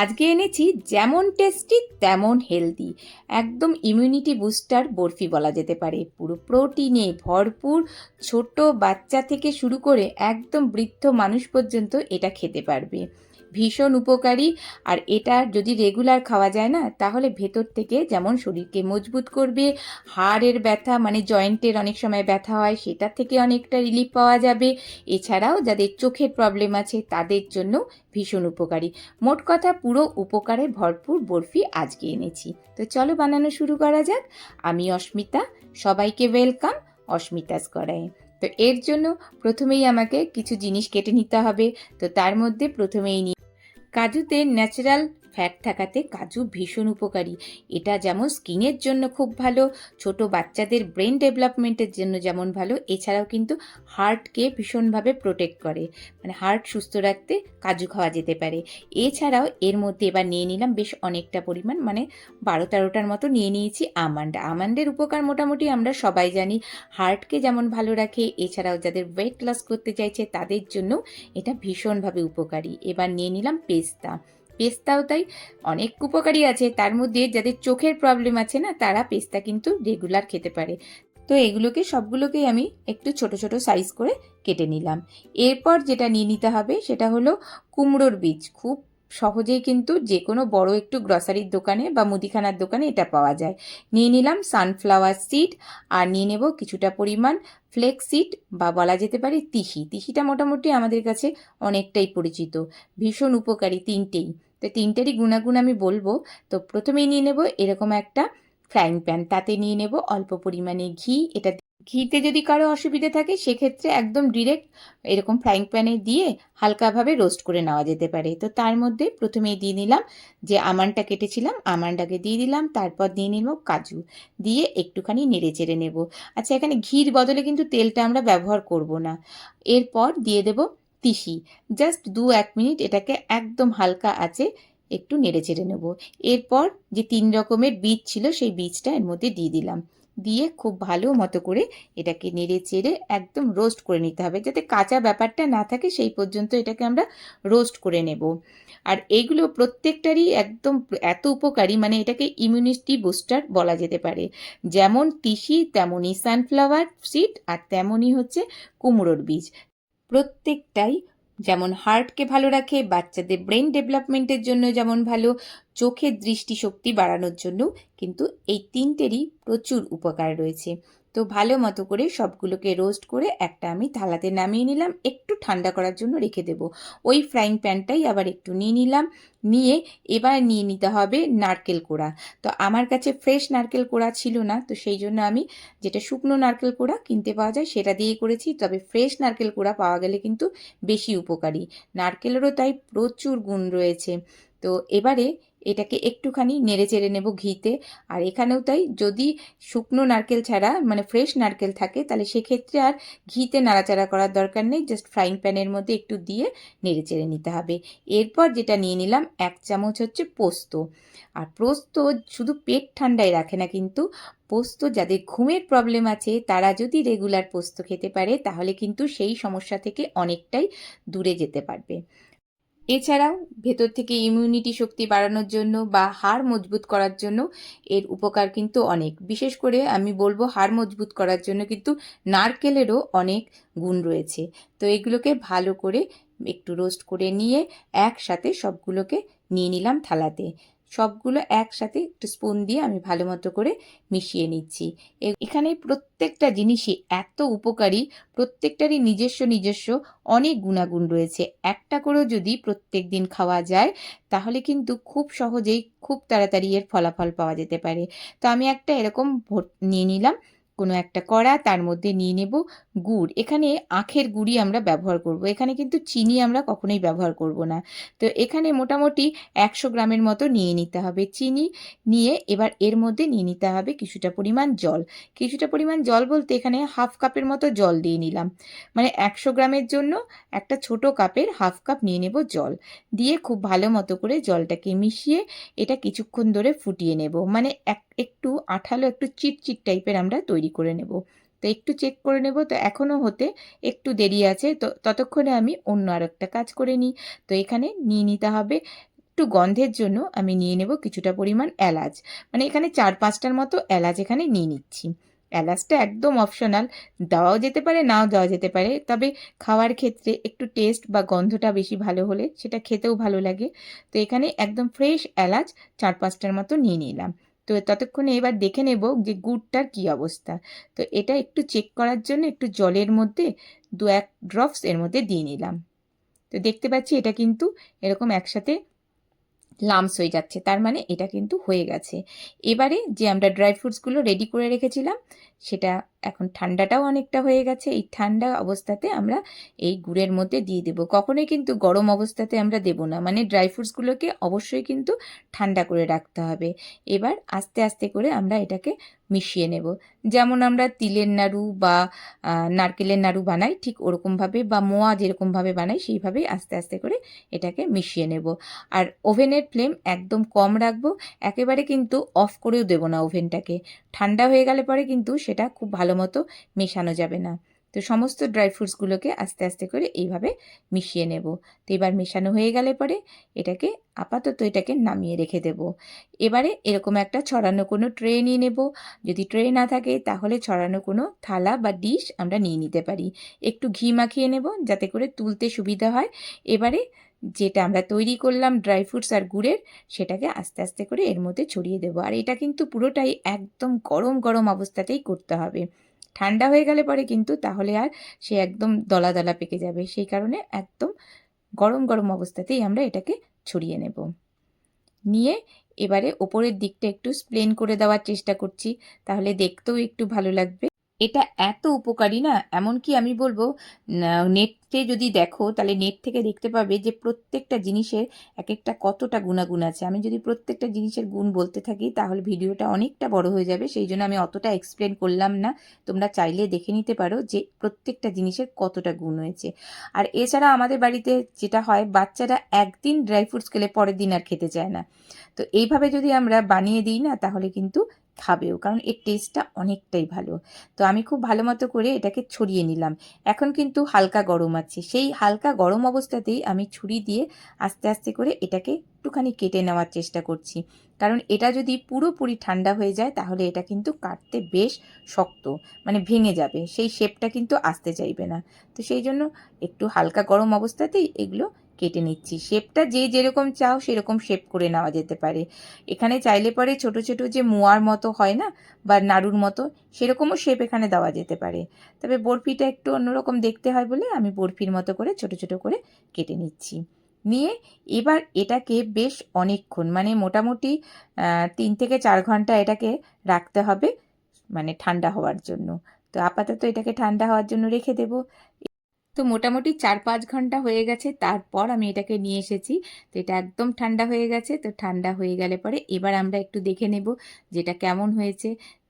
আজকে এনেছি যেমন টেস্টি তেমন হেলদি একদম ইমিউনিটি বুস্টার বরফি বলা যেতে পারে। পুরো প্রোটিনে ভরপুর ছোট বাচ্চা থেকে শুরু করে একদম বৃদ্ধ মানুষ পর্যন্ত এটা খেতে পারবে। ভীষণ উপকারী। আর এটা যদি রেগুলার খাওয়া যায় না, তাহলে ভেতর থেকে যেমন শরীরকে মজবুত করবে, হাড়ের ব্যথা মানে জয়েন্টের অনেক সময় ব্যথা হয় সেটার থেকে অনেকটা রিলিফ পাওয়া যাবে। এছাড়াও যাদের চোখের প্রবলেম আছে, তাদের জন্য ভীষণ উপকারী। মোট কথা পুরো উপকারে ভরপুর বরফি আজকে এনেছি। তো চলো বানানো শুরু করা যাক। আমি অস্মিতা, সবাইকে ওয়েলকাম অস্মিতাস করায় তো এর জন্য প্রথমেই আমাকে কিছু জিনিস কেটে নিতে হবে। তো তার মধ্যে প্রথমেই নিই কাজুতে ন্যাচারাল ফ্যাট থাকাতে কাজু ভীষণ উপকারী। এটা যেমন স্কিনের জন্য খুব ভালো, ছোট বাচ্চাদের ব্রেন ডেভেলপমেন্টের জন্য যেমন ভালো, এছাড়াও কিন্তু হার্টকে ভীষণভাবে প্রোটেক্ট করে। মানে হার্ট সুস্থ রাখতে কাজু খাওয়া যেতে পারে। এছাড়াও এর মধ্যে এবার নিয়ে নিলাম বেশ অনেকটা পরিমাণ মানে বারো তেরোটার মতো নিয়ে নিয়েছি আমান্ড। আমান্ডের উপকার মোটামুটি আমরা সবাই জানি। হার্টকে যেমন ভালো রাখে, এছাড়াও যাদের ওয়েট লস করতে চাইছে তাদের জন্য এটা ভীষণভাবে উপকারী। এবার নিয়ে নিলাম পেস্তা। পেস্তাও তাই অনেক উপকারী আছে। তার মধ্যে যাদের চোখের প্রবলেম আছে না, তারা পেস্তা কিন্তু রেগুলার খেতে পারে। তো এগুলোকে সবগুলোকেই আমি একটু ছোট ছোট সাইজ করে কেটে নিলাম। এরপর যেটা নিয়ে নিতে হবে সেটা হলো কুমড়োর বীজ। খুব সহজেই কিন্তু যে কোনো বড় একটু গ্রসারির দোকানে বা মুদিখানার দোকানে এটা পাওয়া যায়। নিয়ে নিলাম সানফ্লাওয়ার সিড আর নিয়ে নেব কিছুটা পরিমাণ ফ্লেক্স সিড বা বলা যেতে পারে তিহি তিহিটা মোটামুটি আমাদের কাছে অনেকটাই পরিচিত। ভীষণ উপকারী তিনটেই। তো তিনটেরই গুণাগুণ আমি বলব। তো প্রথমেই নিয়ে নেব এরকম একটা ফ্রাইং প্যান তাতে নিয়ে নেব অল্প পরিমাণে ঘি। এটা ঘিতে যদি কারও অসুবিধে থাকে, সেক্ষেত্রে একদম ডিরেক্ট এরকম ফ্রাইং প্যানে দিয়ে হালকাভাবে রোস্ট করে নেওয়া যেতে পারে। তো তার মধ্যে প্রথমেই দিয়ে নিলাম যে আমানটা কেটেছিলাম, আমানটাকে দিয়ে দিলাম, তারপর দিয়ে নিব কাজু। দিয়ে একটুখানি নেড়ে চেড়ে নেব। আচ্ছা এখানে ঘির বদলে কিন্তু তেলটা আমরা ব্যবহার করব না। এরপর দিয়ে দেব তিসি। জাস্ট দু এক মিনিট এটাকে একদম হালকা আছে একটু নেড়ে চেড়ে নেব। এরপর যে তিন রকমের বীজ ছিল, সেই বীজটা এর মধ্যে দিয়ে দিলাম। দিয়ে খুব ভালো মতো করে এটাকে নেড়ে চেড়ে একদম রোস্ট করে নিতে হবে। যাতে কাঁচা ব্যাপারটা না থাকে, সেই পর্যন্ত এটাকে আমরা রোস্ট করে নেব। আর এইগুলো প্রত্যেকটারই একদম এত উপকারী মানে এটাকে ইমিউনিটি বুস্টার বলা যেতে পারে। যেমন তিসি, তেমনই সানফ্লাওয়ার সিড আর তেমনই হচ্ছে কুমড়োর বীজ। প্রত্যেকটাই যেমন হার্টকে ভালো রাখে, বাচ্চাদের ব্রেন ডেভেলপমেন্টের জন্য যেমন ভালো, চোখের দৃষ্টিশক্তি বাড়ানোর জন্য কিন্তু এই তিনটেরই প্রচুর উপকার রয়েছে। তো ভালো মতো করে সবগুলোকে রোস্ট করে একটা আমি থালাতে নামিয়ে নিলাম। একটু ঠান্ডা করার জন্য রেখে দেব। ওই ফ্রাইং প্যানটাই আবার একটু নিয়ে নিলাম। নিয়ে এবার নিয়ে নিতে হবে নারকেল কোড়া। তো আমার কাছে ফ্রেশ নারকেল কোড়া ছিল না, তো সেই জন্য আমি যেটা শুকনো নারকেল কোড়া কিনতে পাওয়া যায় সেটা দিয়ে করেছি। তবে ফ্রেশ নারকেল কোড়া পাওয়া গেলে কিন্তু বেশি উপকারী। নারকেলেরও তাই প্রচুর গুণ রয়েছে। তো এবারে এটাকে একটুখানি নেড়ে চেড়ে নেব ঘিতে। আর এখানেও তাই, যদি শুকনো নারকেল ছাড়া মানে ফ্রেশ নারকেল থাকে, তাহলে সেক্ষেত্রে আর ঘিতে নাড়াচাড়া করার দরকার নেই জাস্ট ফ্রাইং প্যানের মধ্যে একটু দিয়ে নেড়ে চেড়ে নিতে হবে। এরপর যেটা নিয়ে নিলাম, এক চামচ হচ্ছে পোস্ত। আর পোস্ত শুধু পেট ঠান্ডায় রাখে না কিন্তু, পোস্ত যাদের ঘুমের প্রবলেম আছে, তারা যদি রেগুলার পোস্ত খেতে পারে, তাহলে কিন্তু সেই সমস্যা থেকে অনেকটাই দূরে যেতে পারবে। এছাড়াও ভেতর থেকে ইমিউনিটি শক্তি বাড়ানোর জন্য বা হাড় মজবুত করার জন্য এর উপকার কিন্তু অনেক। বিশেষ করে আমি বলব হাড় মজবুত করার জন্য কিন্তু নারকেলেরও অনেক গুণ রয়েছে। তো এগুলোকে ভালো করে একটু রোস্ট করে নিয়ে একসাথে সবগুলোকে নিয়ে নিলাম থালাতে। সবগুলো একসাথে একটু স্পুন দিয়ে আমি ভালো মতো করে মিশিয়ে নিচ্ছি। এখানে প্রত্যেকটা জিনিসই এত উপকারী, প্রত্যেকটারই নিজস্ব নিজস্ব অনেক গুণাগুণ রয়েছে। একটা করেও যদি প্রত্যেক দিন খাওয়া যায়, তাহলে কিন্তু খুব সহজেই খুব তাড়াতাড়ি এর ফলাফল পাওয়া যেতে পারে। তো আমি একটা এরকম নিয়ে নিলাম। কোনো একটা কড়া, তার মধ্যে নিয়ে নেব গুড়। এখানে আখের গুড়ি আমরা ব্যবহার করব। এখানে কিন্তু চিনি আমরা কখনোই ব্যবহার করব না। তো এখানে মোটামুটি একশো গ্রামের মতো নিয়ে নিতে হবে চিনি। নিয়ে এবার এর মধ্যে নিয়ে নিতে হবে কিছুটা পরিমাণ জল। কিছুটা পরিমাণ জল বলতে এখানে হাফ কাপের মতো জল দিয়ে নিলাম। মানে একশো গ্রামের জন্য একটা ছোট কাপের হাফ কাপ নিয়ে নেব জল। দিয়ে খুব ভালো মতো করে জলটাকে মিশিয়ে এটা কিছুক্ষণ ধরে ফুটিয়ে নেব। মানে এক, একটু আঠালো, একটু চিটচিট টাইপের আমরা তৈরি করে নেব। তো একটু চেক করে নেব। তো এখনও হতে একটু দেরি আছে। তো ততক্ষণে আমি অন্য আর একটা কাজ করে নিই। তো এখানে নিয়ে নিতে হবে। একটু গন্ধের জন্য আমি নিয়ে নেব কিছুটা পরিমাণ এলাচ। মানে এখানে চার পাঁচটার মতো এলাচ এখানে নিয়ে নিচ্ছি। এলাচটা একদম অপশনাল দেওয়াও যেতে পারে, নাও দেওয়া যেতে পারে। তবে খাওয়ার ক্ষেত্রে একটু টেস্ট বা গন্ধটা বেশি ভালো হলে সেটা খেতেও ভালো লাগে। তো এখানে একদম ফ্রেশ এলাচ চার পাঁচটার মতো নিয়ে নিলাম। তো ততক্ষণে এবার দেখে নেব যে গুড়টার কি অবস্থা। তো এটা একটু চেক করার জন্য একটু জলের মধ্যে দু এক ড্রপস এর মধ্যে দিয়ে নিলাম। তো দেখতে পাচ্ছি এটা কিন্তু এরকম একসাথে লামস হয়ে যাচ্ছে। তার মানে এটা কিন্তু হয়ে গেছে। এবারে যে আমরা ড্রাই ফ্রুটসগুলো রেডি করে রেখেছিলাম, সেটা এখন ঠান্ডাটাও অনেকটা হয়ে গেছে। এই ঠান্ডা অবস্থাতে আমরা এই গুড়ের মধ্যে দিয়ে দেব। কখনোই কিন্তু গরম অবস্থাতে আমরা দেব না। মানে ড্রাই ফ্রুটসগুলোকে অবশ্যই কিন্তু ঠান্ডা করে রাখতে হবে। এবার আস্তে আস্তে করে আমরা এটাকে মিশিয়ে নেব। যেমন আমরা তিলের নাড়ু বা নারকেলের নাড়ু বানাই, ঠিক ওরকমভাবে বা মোয়া যেরকমভাবে বানাই সেইভাবেই আস্তে আস্তে করে এটাকে মিশিয়ে নেব। আর ওভেনের ফ্লেম একদম কম রাখব, একেবারে কিন্তু অফ করেও দেবো না ওভেনটাকে। ঠান্ডা হয়ে গেলে পরে কিন্তু সেটা খুব ভালো মতো মেশানো যাবে না। তো সমস্ত ড্রাই ফ্রুটসগুলোকে আস্তে আস্তে করে এইভাবে মিশিয়ে নেব। তো এবার মেশানো হয়ে গেলে পরে এটাকে আপাতত এটাকে নামিয়ে রেখে দেব। এবারে এরকম একটা ছড়ানো কোনো ট্রে নিয়ে নেব। যদি ট্রে না থাকে তাহলে ছড়ানো কোনো থালা বা ডিশ আমরা নিয়ে নিতে পারি। একটু ঘি মাখিয়ে নেব যাতে করে তুলতে সুবিধা হয়। এবারে যেটা আমরা তৈরি করলাম ড্রাই ফ্রুটস আর গুড়ের সেটাকে আস্তে আস্তে করে এর মধ্যে ছড়িয়ে দেবো। আর এটা কিন্তু পুরোটাই একদম গরম গরম অবস্থাতেই করতে হবে। ঠান্ডা হয়ে গেলে পরে কিন্তু তাহলে আর সে একদম দলা দলা পেকে যাবে। সেই কারণে একদম গরম গরম অবস্থাতেই আমরা এটাকে ছড়িয়ে নেব। নিয়ে এবারে ওপরের দিকটা একটু স্প্লেন করে দেওয়ার চেষ্টা করছি। তাহলে দেখতেও একটু ভালো লাগবে। এটা এত উপকারী না? এমনকি আমি বলব নেটে যদি দেখো, তাহলে নেট থেকে দেখতে পাবে যে প্রত্যেকটা জিনিসের এক একটা কতটা গুণাগুণ আছে। আমি যদি প্রত্যেকটা জিনিসের গুণ বলতে থাকি, তাহলে ভিডিওটা অনেকটা বড় হয়ে যাবে। সেই জন্য আমি অতটা এক্সপ্লেন করলাম না। তোমরা চাইলে দেখে নিতে পারো যে প্রত্যেকটা জিনিসের কতটা গুণ হয়েছে। আর এছাড়া আমাদের বাড়িতে যেটা হয়, বাচ্চারা একদিন ড্রাই ফ্রুটস খেলে পরের দিন আর খেতে চায় না। তো এইভাবে যদি আমরা বানিয়ে দিই না, তাহলে কিন্তু খাবেও, কারণ এর টেস্টটা অনেকটাই ভালো। তো আমি খুব ভালো মতো করে এটাকে ছড়িয়ে নিলাম। এখন কিন্তু হালকা গরম আছে। সেই হালকা গরম অবস্থাতেই আমি ছুরি দিয়ে আস্তে আস্তে করে এটাকে একটুখানি কেটে নেওয়ার চেষ্টা করছি। কারণ এটা যদি পুরোপুরি ঠান্ডা হয়ে যায়, তাহলে এটা কিন্তু কাটতে বেশ শক্ত মানে ভেঙে যাবে। সেই শেপটা কিন্তু আসতে চাইবে না। তো সেই জন্য একটু হালকা গরম অবস্থাতেই এগুলো কেটে নিচ্ছি। শেপটা যে যেরকম চাও সেরকম শেপ করে নেওয়া যেতে পারে। এখানে চাইলে পরে ছোট ছোট যে মোয়ার মতো হয় না বা নাড়ুর মতো, সেরকমও শেপ এখানে দেওয়া যেতে পারে। তবে বরফিটা একটু অন্যরকম দেখতে হয় বলে আমি বরফির মতো করে ছোট ছোট করে কেটে নিচ্ছি। নিয়ে এবার এটাকে বেশ অনেকক্ষণ মানে মোটামুটি তিন থেকে চার ঘণ্টা এটাকে রাখতে হবে মানে ঠান্ডা হওয়ার জন্য। তো আপাতত এটাকে ঠান্ডা হওয়ার জন্য রেখে দেবো। তো মোটামুটি চার পাঁচ ঘণ্টা হয়ে গেছে, তারপর আমি এটাকে নিয়ে এসেছি। তো এটা একদম ঠান্ডা হয়ে গেছে, তো ঠান্ডা হয়ে গেলে পরে এবার আমরা একটু দেখে নেব যেটা কেমন হয়েছে।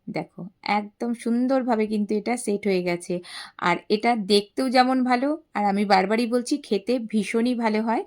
দেখো, একদম সুন্দরভাবে কিন্তু এটা সেট হয়ে গেছে। আর এটা দেখতেও যেমন ভালো, আর আমি বারবারই বলছি খেতে ভীষণই ভালো হয়।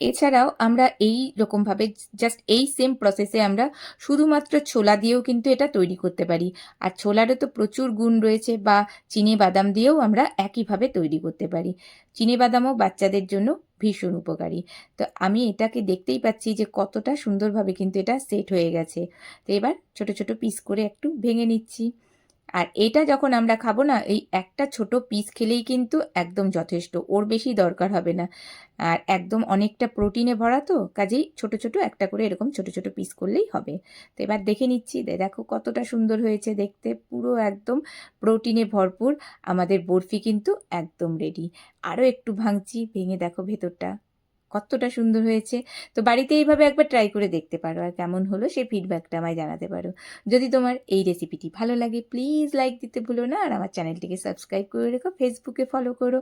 এছাড়াও আমরা এই রকমভাবে জাস্ট এই সেম প্রসেসে আমরা শুধুমাত্র ছোলা দিয়েও কিন্তু এটা তৈরি করতে পারি। আর ছোলারও তো প্রচুর গুণ রয়েছে বা চিনি বাদাম দিয়েও আমরা একইভাবে তৈরি করতে পারি। চিনি বাদামও বাচ্চাদের জন্য ভীষণ উপকারী। তো আমি এটাকে দেখতেই পাচ্ছি যে কতটা সুন্দরভাবে কিন্তু এটা সেট হয়ে গেছে। তো এবার ছোট ছোট পিস করে একটু ভেঙে নিচ্ছি। আর এটা যখন আমরা খাব না, এই একটা ছোট পিস খেলেই কিন্তু একদম যথেষ্ট, ওর বেশি দরকার হবে না। আর একদম অনেকটা প্রোটিনে ভরা তো, কাজেই ছোট ছোট একটা করে এরকম ছোট ছোট পিস করলেই হবে। তো এবার দেখে নিচ্ছি দেখো কতটা সুন্দর হয়েছে দেখতে, পুরো একদম প্রোটিনে ভরপুর, আমাদের বরফি কিন্তু একদম রেডি আরও একটু ভাঙছি, ভেঙে দেখো ভেতরটা। কতটা সুন্দর হয়েছে। তো বাড়িতে এইভাবে একবার ট্রাই করে দেখতে পারো আর কেমন হলো সেই ফিডব্যাকটা আমায় জানাতে পারো। যদি তোমার এই রেসিপিটি ভালো লাগে প্লিজ লাইক দিতে ভুলো না। আর আমার চ্যানেলটিকে সাবস্ক্রাইব করে রেখো ফেসবুকে ফলো করো।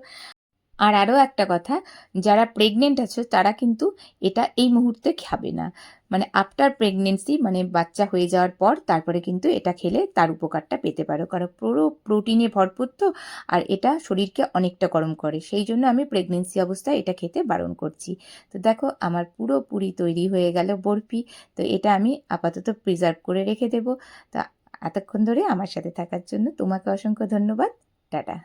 আর আরও একটা কথা, যারা প্রেগনেন্ট আছে তারা কিন্তু এটা এই মুহূর্তে খাবে না। মানে আফটার প্রেগনেন্সি মানে বাচ্চা হয়ে যাওয়ার পর তারপরে কিন্তু এটা খেলে তার উপকারটা পেতে পারো। কারণ পুরো প্রোটিনে ভরপুর তো, আর এটা শরীরকে অনেকটা গরম করে। সেই জন্য আমি প্রেগনেন্সি অবস্থায় এটা খেতে বারণ করছি। তো দেখো, আমার পুরোপুরি তৈরি হয়ে গেল বরফি। তো এটা আমি আপাতত প্রিজার্ভ করে রেখে দেবো। তা এতক্ষণ ধরে আমার সাথে থাকার জন্য তোমাকে অসংখ্য ধন্যবাদ। টাটা।